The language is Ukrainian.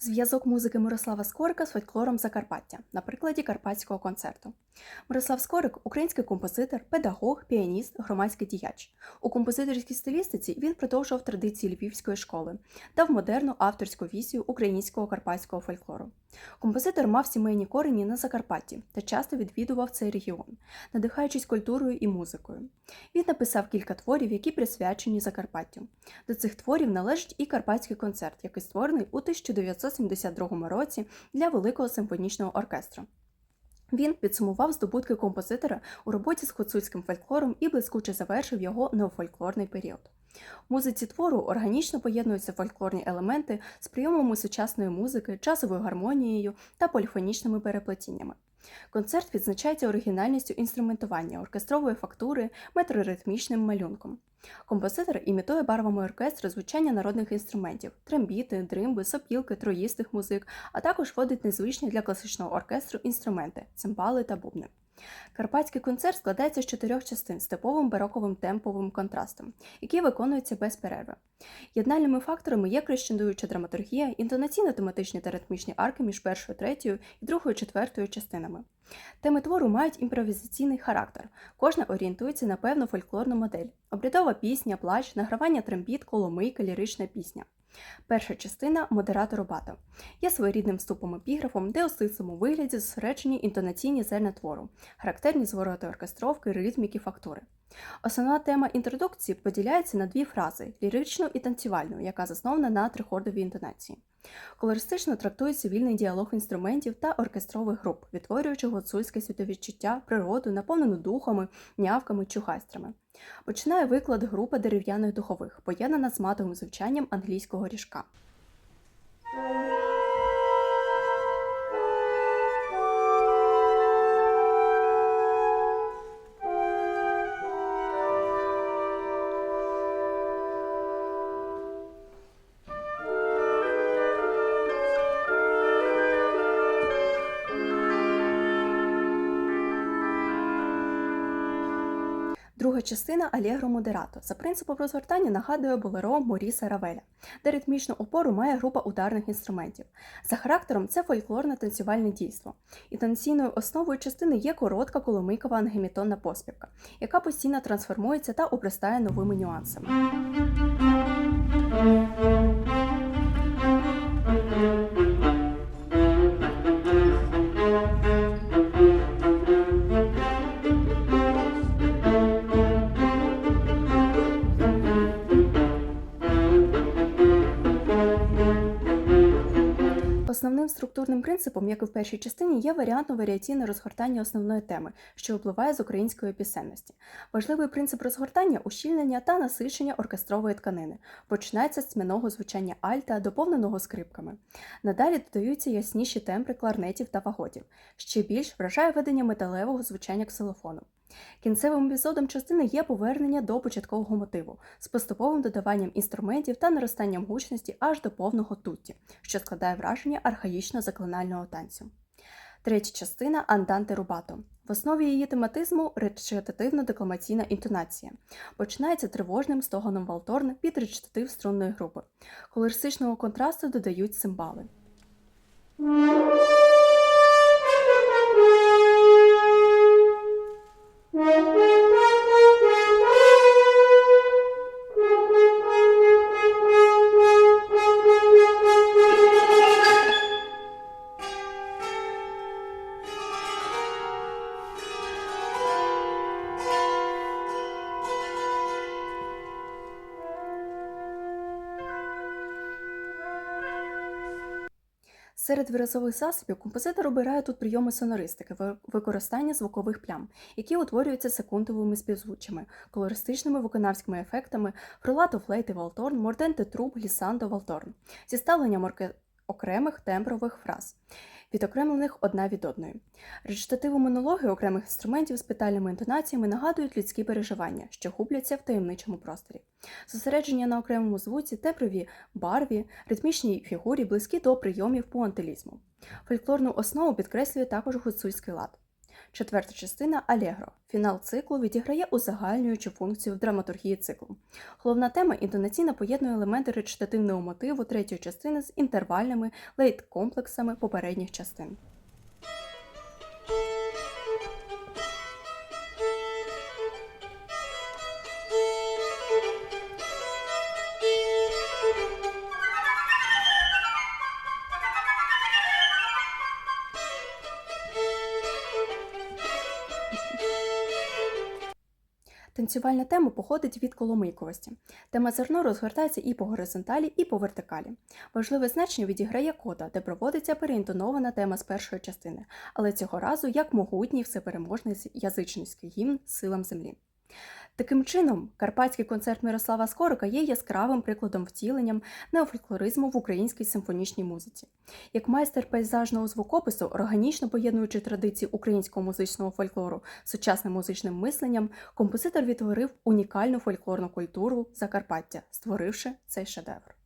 Зв'язок музики Мирослава Скорика з фольклором Закарпаття на прикладі карпатського концерту. Мирослав Скорик український композитор, педагог, піаніст, громадський діяч. У композиторській стилістиці він продовжував традиції львівської школи, дав модерну авторську візію українського карпатського фольклору. Композитор мав сімейні корені на Закарпатті та часто відвідував цей регіон, надихаючись культурою і музикою. Він написав кілька творів, які присвячені Закарпаттю. До цих творів належить і карпатський концерт, який створений у 1972 році для Великого симфонічного оркестру. Він підсумував здобутки композитора у роботі з гуцульським фольклором і блискуче завершив його неофольклорний період. У музиці твору органічно поєднуються фольклорні елементи з прийомами сучасної музики, часовою гармонією та поліфонічними переплетіннями. Концерт відзначається оригінальністю інструментування, оркестрової фактури, метроритмічним малюнком. Композитор імітує барвами оркестру звучання народних інструментів трембіти, дримби, сопілки, троїстих музик, а також вводить незвичні для класичного оркестру інструменти цимбали та бубни. Карпатський концерт складається з чотирьох частин з типовим бароковим темповим контрастом, які виконуються без перерви. Єднальними факторами є крещендуюча драматургія, інтонаційно-тематичні та ритмічні арки між першою, третьою і другою четвертою частинами. Теми твору мають імпровізаційний характер, кожна орієнтується на певну фольклорну модель: обрядова пісня, плач, награвання трембіт, коломийка, лірична пісня. Перша частина модератор бато є своєрідним вступом епіграфом, де у стислому вигляді зосереджені інтонаційні зерна твору, характерні звороти оркестровки, ритміки, фактури. Основна тема інтродукції поділяється на дві фрази ліричну і танцювальну, яка заснована на трихордовій інтонації. Колористично трактує цивільний діалог інструментів та оркестрових груп, відтворюючи гуцульське світовідчуття, природу, наповнену духами, нявками, чухайстрами. Починає виклад група дерев'яних духових, поєднана з матовим звучанням англійського ріжка. Друга частина Allegro Moderato за принципом розгортання нагадує болеро Моріса Равеля, де ритмічну опору має група ударних інструментів. За характером це фольклорне танцювальне дійство. І танційною основою частини є коротка коломийкова ангемітонна поспівка, яка постійно трансформується та обростає новими нюансами. Основним структурним принципом, як і в першій частині, є варіантно-варіаційне розгортання основної теми, що впливає з української пісенності. Важливий принцип розгортання ущільнення та насичення оркестрової тканини. Починається з тьмяного звучання альта, доповненого скрипками. Надалі додаються ясніші тембри кларнетів та фаготів. Ще більш вражає ведення металевого звучання ксилофону. Кінцевим епізодом частини є повернення до початкового мотиву з поступовим додаванням інструментів та наростанням гучності аж до повного тутті, що складає враження архаїчно заклинального танцю. Третя частина анданте рубато. В основі її тематизму речитативно-декламаційна інтонація. Починається тривожним стогоном валторн під речитатив струнної групи. Колористичного контрасту додають цимбали. Серед виразових засобів композитор обирає тут прийоми сонористики, ви- використання звукових плям, які утворюються секундовими співзвучами, колористичними виконавськими ефектами, фролато флейти валторн, морденте труб, глісандо валторн, зі ставленням орке- окремих тембрових фраз, відокремлених одна від одної. Речитативи монологи окремих інструментів з питальними інтонаціями нагадують людські переживання, що губляться в таємничому просторі. Зосередження на окремому звуці, темброві барві, ритмічній фігурі близькі до прийомів пуантилізму. Фольклорну основу підкреслює також гуцульський лад. Четверта частина Алегро. Фінал циклу відіграє узагальнюючу функцію в драматургії циклу. Головна тема інтонаційно поєднує елементи речитативного мотиву третьої частини з інтервальними лейт-комплексами попередніх частин. Танцювальна тема походить від коломийковості. Тема зерно розгортається і по горизонталі, і по вертикалі. Важливе значення відіграє кода, де проводиться переінтонована тема з першої частини, але цього разу як могутній всепереможний язичницький гімн силам землі. Таким чином, карпатський концерт Мирослава Скорика є яскравим прикладом втіленням неофольклоризму в українській симфонічній музиці. Як майстер пейзажного звукопису, органічно поєднуючи традиції українського музичного фольклору з сучасним музичним мисленням, композитор відтворив унікальну фольклорну культуру Закарпаття, створивши цей шедевр.